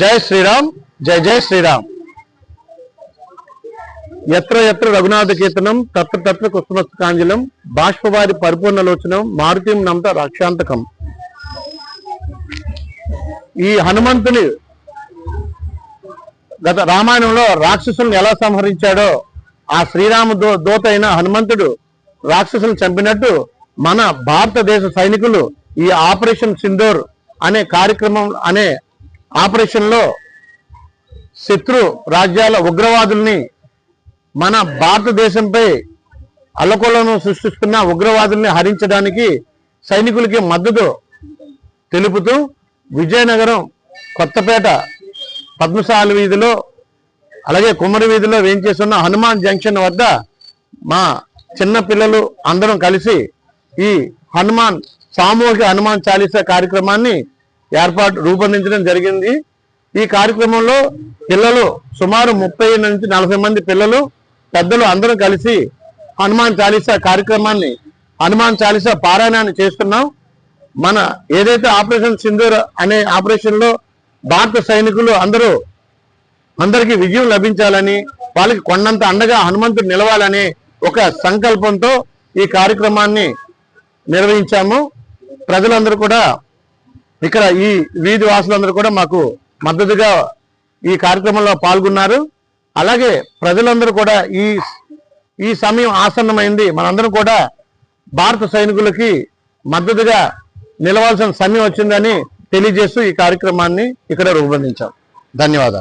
జై శ్రీరామ్ జై జై శ్రీరామ్. ఎత్ర ఎత్ర రఘునాథ కీర్తనం తత్ర తత్ర కుసుమస్కాంజలం బాష్పవారి పరిపూర్ణలోచనం మారుతీం నమత రక్షాంతకం. ఈ హనుమంతుని గత రామాయణంలో రాక్షసులను ఎలా సంహరించాడో ఆ శ్రీరామ దో దోత అయిన హనుమంతుడు రాక్షసులను చంపినట్టు మన భారతదేశ సైనికులు ఈ ఆపరేషన్ సింధూర్ అనే కార్యక్రమం అనే ఆపరేషన్లో శత్రు రాజ్యాల ఉగ్రవాదుల్ని మన భారతదేశంపై అల్లకొలను సృష్టిస్తున్న ఉగ్రవాదుల్ని హరించడానికి సైనికులకి మద్దతు తెలుపుతూ విజయనగరం కొత్తపేట పద్మశాల వీధిలో అలాగే కుమ్మరి వీధిలో వేయించేస్తున్న హనుమాన్ జంక్షన్ వద్ద మా చిన్న పిల్లలు అందరం కలిసి ఈ హనుమాన్ సామూహిక హనుమాన్ చాలీసా కార్యక్రమాన్ని ఏర్పాటు రూపొందించడం జరిగింది. ఈ కార్యక్రమంలో పిల్లలు సుమారు ముప్పై నుంచి నలభై మంది పిల్లలు పెద్దలు అందరం కలిసి హనుమాన్ చాలీసా కార్యక్రమాన్ని హనుమాన్ చాలీసా పారాయణాన్ని చేస్తున్నాం. మన ఏదైతే ఆపరేషన్ సింధూర్ అనే ఆపరేషన్లో భారత సైనికులు అందరూ అందరికీ విజయం లభించాలని వాళ్ళకి కొండంత అండగా హనుమంతుడు నిలవాలని ఒక సంకల్పంతో ఈ కార్యక్రమాన్ని నిర్వహించాము. ప్రజలందరూ కూడా ఇక్కడ ఈ వీధి వాసులందరూ కూడా మాకు మద్దతుగా ఈ కార్యక్రమంలో పాల్గొన్నారు. అలాగే ప్రజలందరూ కూడా ఈ ఈ సమయం ఆసన్నమైంది. మనందరం కూడా భారత సైనికులకి మద్దతుగా నిలవాల్సిన సమయం వచ్చిందని తెలియజేస్తూ ఈ కార్యక్రమాన్ని ఇక్కడ రూపొందించాం. ధన్యవాదాలు.